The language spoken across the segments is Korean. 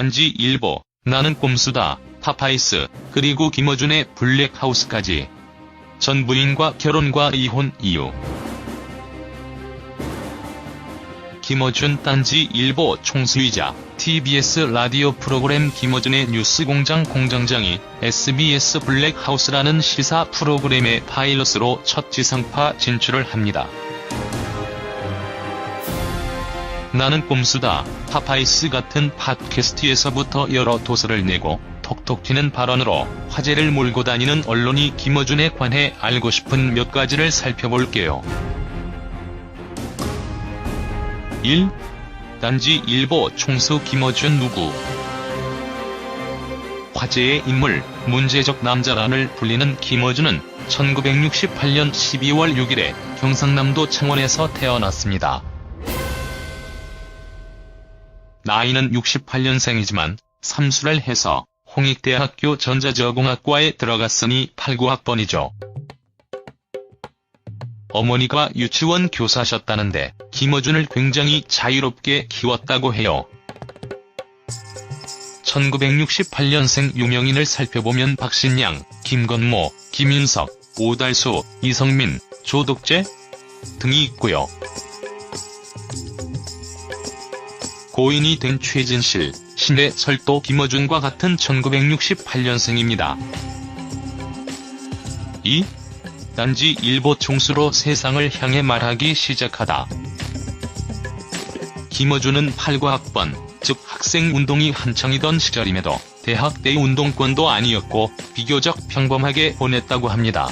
단지 일보, 나는 꼼수다, 파파이스, 그리고 김어준의 블랙하우스까지. 전 부인과 결혼과 이혼 이유. 김어준 딴지 일보 총수이자 TBS 라디오 프로그램 김어준의 뉴스공장 공장장이 SBS 블랙하우스라는 시사 프로그램의 파일럿으로 첫 지상파 진출을 합니다. 나는 꼼수다, 파파이스 같은 팟캐스트에서부터 여러 도서를 내고 톡톡 튀는 발언으로 화제를 몰고 다니는 언론이 김어준에 관해 알고 싶은 몇 가지를 살펴볼게요. 1. 단지 일보 총수 김어준 누구? 화제의 인물, 문제적 남자란을 불리는 김어준은 1968년 12월 6일에 경상남도 창원에서 태어났습니다. 나이는 68년생이지만 삼수를 해서 홍익대학교 전자저공학과에 들어갔으니 89학번이죠. 어머니가 유치원 교사셨다는데 김어준을 굉장히 자유롭게 키웠다고 해요. 1968년생 유명인을 살펴보면 박신양, 김건모, 김윤석, 오달수, 이성민, 조덕재 등이 있고요. 고인이 된 최진실, 신의 설도 김어준과 같은 1968년생입니다. 2. 단지 일보 총수로 세상을 향해 말하기 시작하다. 김어준은 8과 학번, 즉 학생운동이 한창이던 시절임에도 대학 내 운동권도 아니었고 비교적 평범하게 보냈다고 합니다.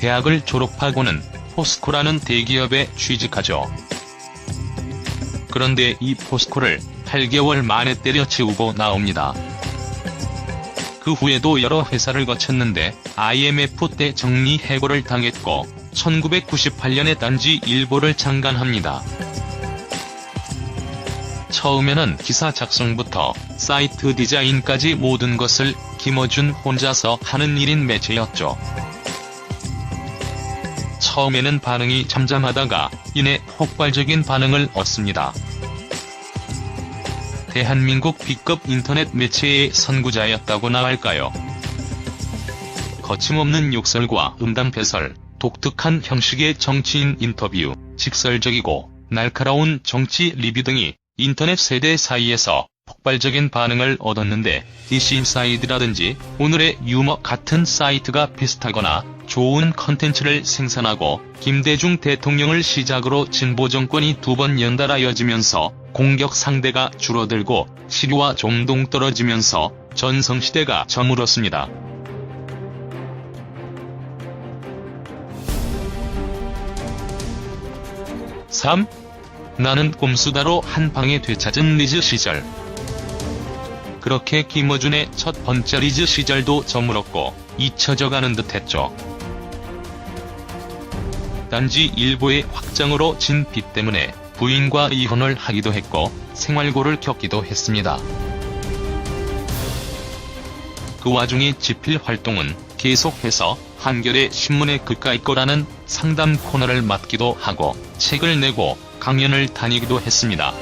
대학을 졸업하고는 포스코라는 대기업에 취직하죠. 그런데 이 포스코를 8개월 만에 때려치우고 나옵니다. 그 후에도 여러 회사를 거쳤는데 IMF 때 정리 해고를 당했고 1998년에 단지 일보를 창간합니다. 처음에는 기사 작성부터 사이트 디자인까지 모든 것을 김어준 혼자서 하는 일인 매체였죠. 처음에는 반응이 잠잠하다가 이내 폭발적인 반응을 얻습니다. 대한민국 B급 인터넷 매체의 선구자였다고나 할까요? 거침없는 욕설과 음담패설, 독특한 형식의 정치인 인터뷰, 직설적이고 날카로운 정치 리뷰 등이 인터넷 세대 사이에서 폭발적인 반응을 얻었는데 DC인사이드라든지 오늘의 유머 같은 사이트가 비슷하거나 좋은 컨텐츠를 생산하고 김대중 대통령을 시작으로 진보 정권이 두 번 연달아여지면서 공격 상대가 줄어들고 시류와 좀동 떨어지면서 전성시대가 저물었습니다. (3) 나는 꼼수다로 한 방에 되찾은 리즈 시절 그렇게 김어준의 첫 번째 리즈 시절도 저물었고 잊혀져가는 듯했죠. 단지 일부의 확장으로 진 빚 때문에 부인과 이혼을 하기도 했고 생활고를 겪기도 했습니다. 그 와중에 집필 활동은 계속해서 한겨레 신문에 그까이 거라는 상담 코너를 맡기도 하고 책을 내고 강연을 다니기도 했습니다.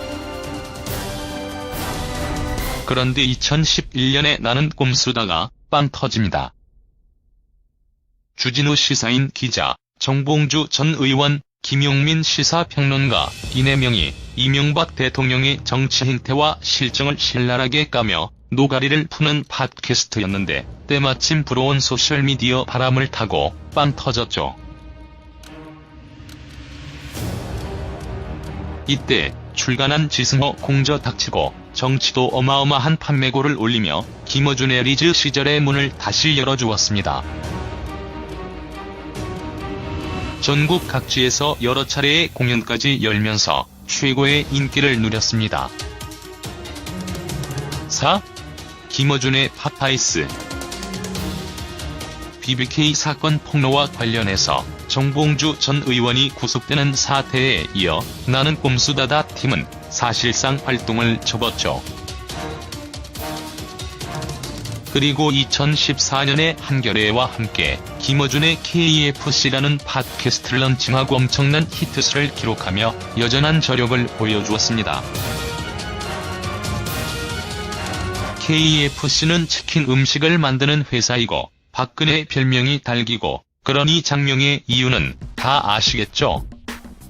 그런데 2011년에 나는 꼼수다가 빵 터집니다. 주진우 시사인 기자, 정봉주 전 의원, 김용민 시사평론가, 이내명이 이명박 대통령의 정치 행태와 실정을 신랄하게 까며 노가리를 푸는 팟캐스트였는데 때마침 불어온 소셜미디어 바람을 타고 빵 터졌죠. 이때 출간한 지승호 공저 닥치고 정치도 어마어마한 판매고를 올리며 김어준의 리즈 시절의 문을 다시 열어주었습니다. 전국 각지에서 여러 차례의 공연까지 열면서 최고의 인기를 누렸습니다. 4. 김어준의 파파이스 BBK 사건 폭로와 관련해서 정봉주 전 의원이 구속되는 사태에 이어 나는 꼼수다다 팀은 사실상 활동을 접었죠. 그리고 2014년에 한겨레와 함께 김어준의 KFC라는 팟캐스트를 런칭하고 엄청난 히트수를 기록하며 여전한 저력을 보여주었습니다. KFC는 치킨 음식을 만드는 회사이고 박근혜 별명이 달기고 그러니 장명의 이유는 다 아시겠죠?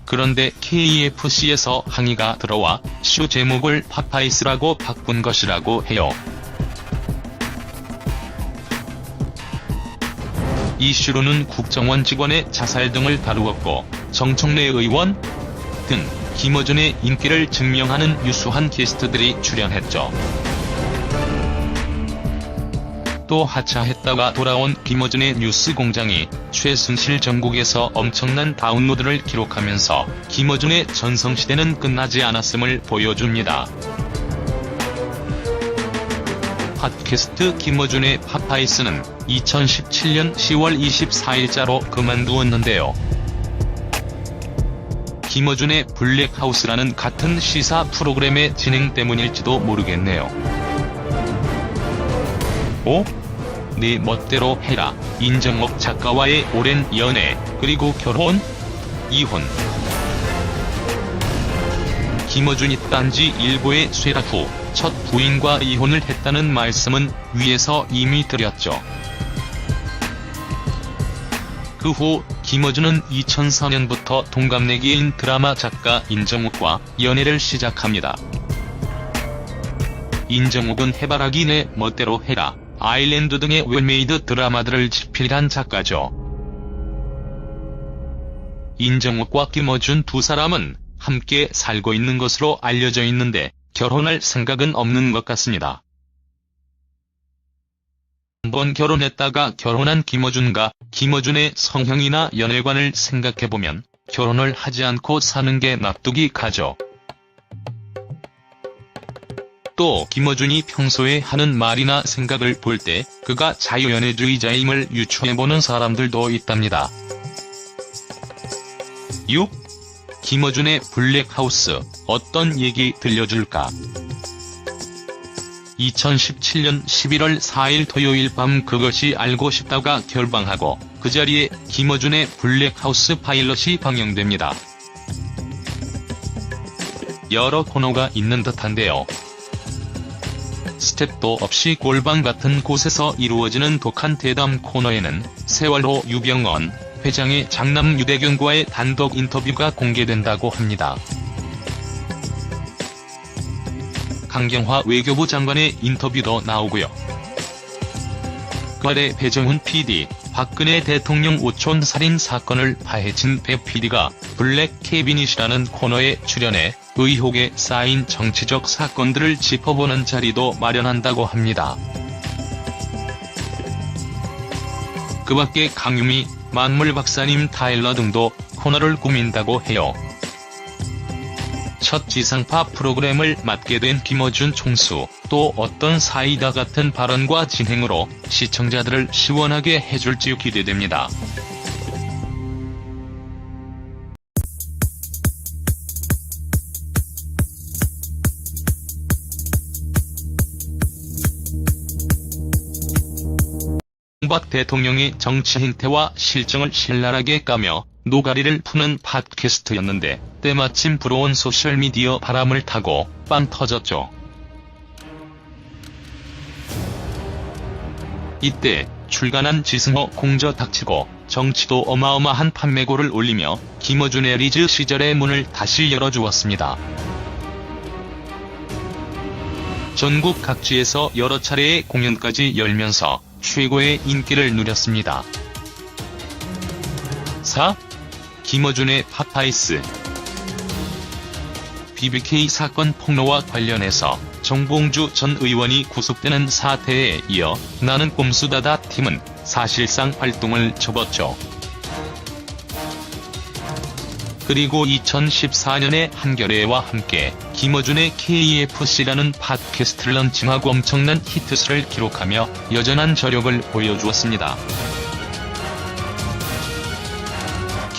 그런데 KFC에서 항의가 들어와 쇼 제목을 파파이스라고 바꾼 것이라고 해요. 이슈로는 국정원 직원의 자살 등을 다루었고 정청래 의원 등 김어준의 인기를 증명하는 유수한 게스트들이 출연했죠. 또 하차했다가 돌아온 김어준의 뉴스 공장이 최순실 전국에서 엄청난 다운로드를 기록하면서 김어준의 전성시대는 끝나지 않았음을 보여줍니다. 팟캐스트 김어준의 파파이스는 2017년 10월 24일자로 그만두었는데요. 김어준의 블랙하우스라는 같은 시사 프로그램의 진행 때문일지도 모르겠네요. 오? 네 멋대로 해라. 인정옥 작가와의 오랜 연애, 그리고 결혼? 이혼. 김어준이 딴지 일보의 쇠락 후 첫 부인과 이혼을 했다는 말씀은 위에서 이미 드렸죠. 그 후 김어준은 2004년부터 동갑내기인 드라마 작가 인정욱과 연애를 시작합니다. 인정욱은 해바라기 내 멋대로 해라, 아일랜드 등의 웰메이드 드라마들을 집필한 작가죠. 인정욱과 김어준 두 사람은 함께 살고 있는 것으로 알려져 있는데 결혼할 생각은 없는 것 같습니다. 한번 결혼했다가 결혼한 김어준과 김어준의 성형이나 연애관을 생각해보면 결혼을 하지 않고 사는 게 납득이 가죠. 또 김어준이 평소에 하는 말이나 생각을 볼 때 그가 자유연애주의자임을 유추해보는 사람들도 있답니다. 6. 김어준의 블랙하우스 어떤 얘기 들려줄까? 2017년 11월 4일 토요일 밤 그것이 알고 싶다가 결방하고 그 자리에 김어준의 블랙하우스 파일럿이 방영됩니다. 여러 코너가 있는 듯한데요. 스텝도 없이 골방 같은 곳에서 이루어지는 독한 대담 코너에는 세월호 유병언 회장의 장남 유대균과의 단독 인터뷰가 공개된다고 합니다. 강경화 외교부 장관의 인터뷰도 나오고요. 그 아래 배정훈 PD, 박근혜 대통령 오촌 살인 사건을 파헤친 배 PD가 블랙 캐비닛이라는 코너에 출연해 의혹에 쌓인 정치적 사건들을 짚어보는 자리도 마련한다고 합니다. 그 밖에 강유미, 만물 박사님 타일러 등도 코너를 꾸민다고 해요. 첫 지상파 프로그램을 맡게 된 김어준 총수, 또 어떤 사이다 같은 발언과 진행으로 시청자들을 시원하게 해줄지 기대됩니다. 박 대통령의 정치 행태와 실정을 신랄하게 까며 노가리를 푸는 팟캐스트였는데 때마침 불어온 소셜미디어 바람을 타고 빵 터졌죠. 이때 출간한 지승호 공저 닥치고 정치도 어마어마한 판매고를 올리며 김어준의 리즈 시절의 문을 다시 열어주었습니다. 전국 각지에서 여러 차례의 공연까지 열면서 최고의 인기를 누렸습니다. 4. 김어준의 파파이스 BBK 사건 폭로와 관련해서 정봉주 전 의원이 구속되는 사태에 이어 나는 꼼수다다 팀은 사실상 활동을 접었죠. 그리고 2014년에 한겨레와 함께 김어준의 KFC라는 팟캐스트를 런칭하고 엄청난 히트수를 기록하며 여전한 저력을 보여주었습니다.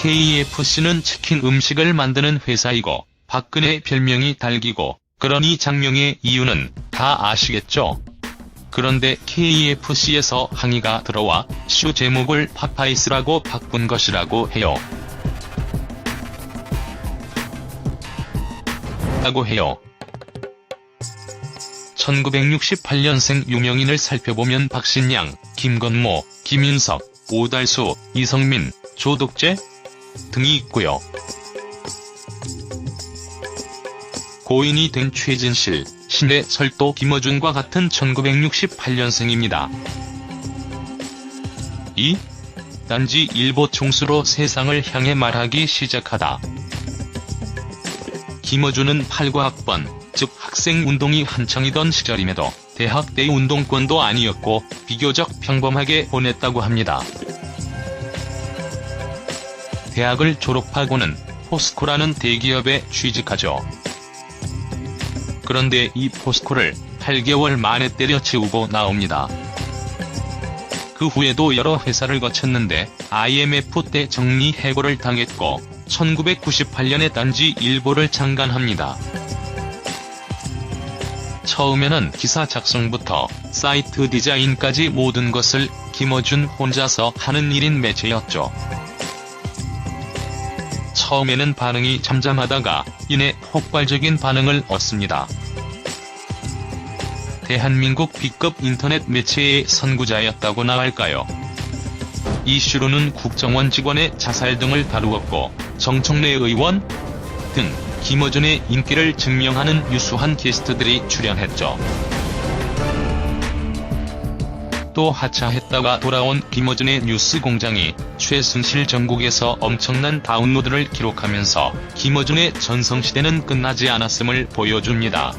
KFC는 치킨 음식을 만드는 회사이고 박근혜 별명이 달기고 그러니 장명의 이유는 다 아시겠죠? 그런데 KFC에서 항의가 들어와 쇼 제목을 파파이스라고 바꾼 것이라고 해요. 라고 해요. 1968년생 유명인을 살펴보면 박신양, 김건모, 김윤석, 오달수, 이성민, 조덕재 등이 있고요. 고인이 된 최진실, 신의 설도 김어준과 같은 1968년생입니다. 이 단지 일보 총수로 세상을 향해 말하기 시작하다. 김어준은 8과 학번, 즉 학생운동이 한창이던 시절임에도 대학 내 운동권도 아니었고 비교적 평범하게 보냈다고 합니다. 대학을 졸업하고는 포스코라는 대기업에 취직하죠. 그런데 이 포스코를 8개월 만에 때려치우고 나옵니다. 그 후에도 여러 회사를 거쳤는데 IMF 때 정리 해고를 당했고 1998년에 단지 일보를 창간합니다. 처음에는 기사 작성부터 사이트 디자인까지 모든 것을 김어준 혼자서 하는 일인 매체였죠. 처음에는 반응이 잠잠하다가 이내 폭발적인 반응을 얻습니다. 대한민국 B급 인터넷 매체의 선구자였다고나 할까요? 이슈로는 국정원 직원의 자살 등을 다루었고 정청래 의원 등 김어준의 인기를 증명하는 유수한 게스트들이 출연했죠. 또 하차했다가 돌아온 김어준의 뉴스 공장이 최순실 전국에서 엄청난 다운로드를 기록하면서 김어준의 전성시대는 끝나지 않았음을 보여줍니다.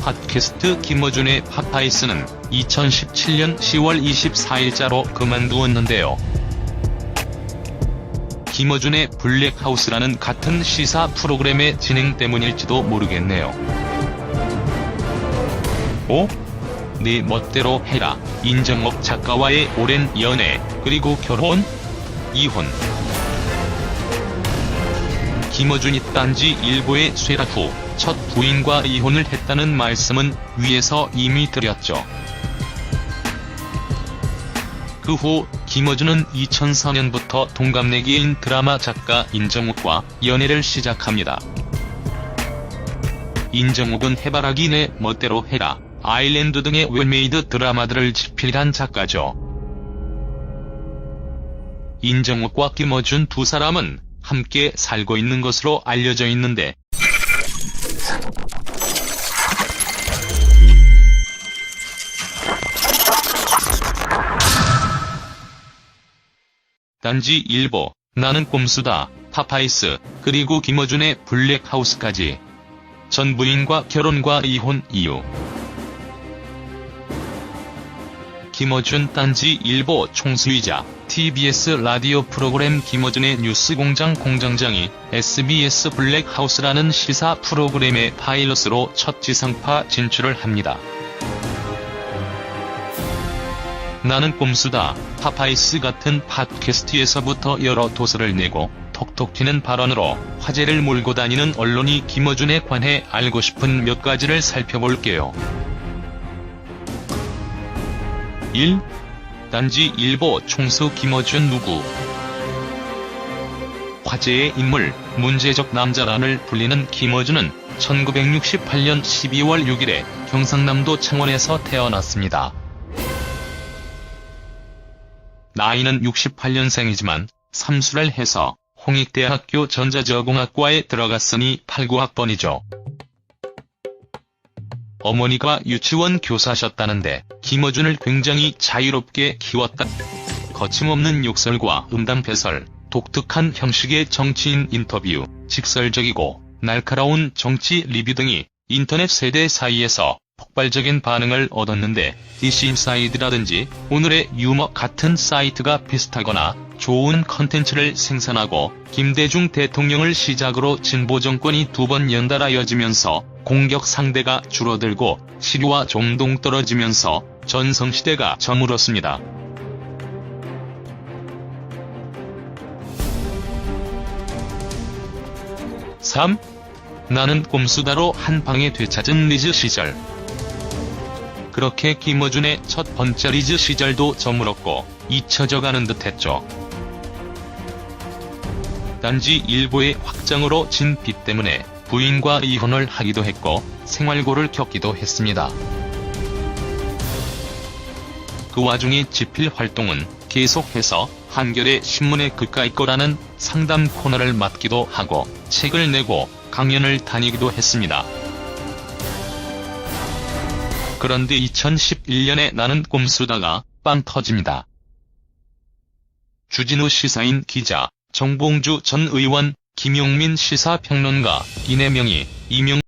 팟캐스트 김어준의 팟파이스는 2017년 10월 24일자로 그만두었는데요. 김어준의 블랙하우스라는 같은 시사 프로그램의 진행 때문일지도 모르겠네요. 오? 네 멋대로 해라. 인정옥 작가와의 오랜 연애, 그리고 결혼? 이혼. 김어준이 딴지 일보에 쇠락 후 첫 부인과 이혼을 했다는 말씀은 위에서 이미 드렸죠. 그 후 김어준은 2004년부터 동갑내기인 드라마 작가 인정욱과 연애를 시작합니다. 인정욱은 해바라기 내 멋대로 해라, 아일랜드 등의 웰메이드 드라마들을 집필한 작가죠. 인정욱과 김어준 두 사람은 함께 살고 있는 것으로 알려져 있는데 단지 일보, 나는 꼼수다, 파파이스, 그리고 김어준의 블랙하우스까지. 전 부인과 결혼과 이혼 이유. 김어준 딴지 일보 총수이자 TBS 라디오 프로그램 김어준의 뉴스공장 공장장이 SBS 블랙하우스라는 시사 프로그램의 파일럿으로 첫 지상파 진출을 합니다. 나는 꼼수다, 파파이스 같은 팟캐스트에서부터 여러 도서를 내고 톡톡 튀는 발언으로 화제를 몰고 다니는 언론이 김어준에 관해 알고 싶은 몇 가지를 살펴볼게요. 1. 단지 일보 총수 김어준 누구? 화제의 인물, 문제적 남자란을 불리는 김어준은 1968년 12월 6일에 경상남도 창원에서 태어났습니다. 나이는 68년생이지만 삼수를 해서 홍익대학교 전자저공학과에 들어갔으니 89학번이죠. 어머니가 유치원 교사셨다는데 김어준을 굉장히 자유롭게 키웠다. 거침없는 욕설과 음담패설, 독특한 형식의 정치인 인터뷰, 직설적이고 날카로운 정치 리뷰 등이 인터넷 세대 사이에서 폭발적인 반응을 얻었는데 DC인사이드라든지 오늘의 유머 같은 사이트가 비슷하거나 좋은 컨텐츠를 생산하고 김대중 대통령을 시작으로 진보 정권이 두 번 연달아여지면서 공격 상대가 줄어들고 시류와 종동 떨어지면서 전성시대가 저물었습니다. (3) 나는 꼼수다로 한 방에 되찾은 리즈 시절 그렇게 김어준의 첫 번째 리즈 시절도 저물었고 잊혀져가는 듯했죠. 단지 일보의 확장으로 진 빚 때문에 부인과 이혼을 하기도 했고 생활고를 겪기도 했습니다. 그 와중에 지필 활동은 계속해서 한겨레 신문의 그까이 거라는 상담 코너를 맡기도 하고 책을 내고 강연을 다니기도 했습니다. 그런데 2011년에 나는 꿈수다가 빵 터집니다. 주진우 시사인 기자, 정봉주 전 의원, 김용민 시사평론가, 이내명이 이명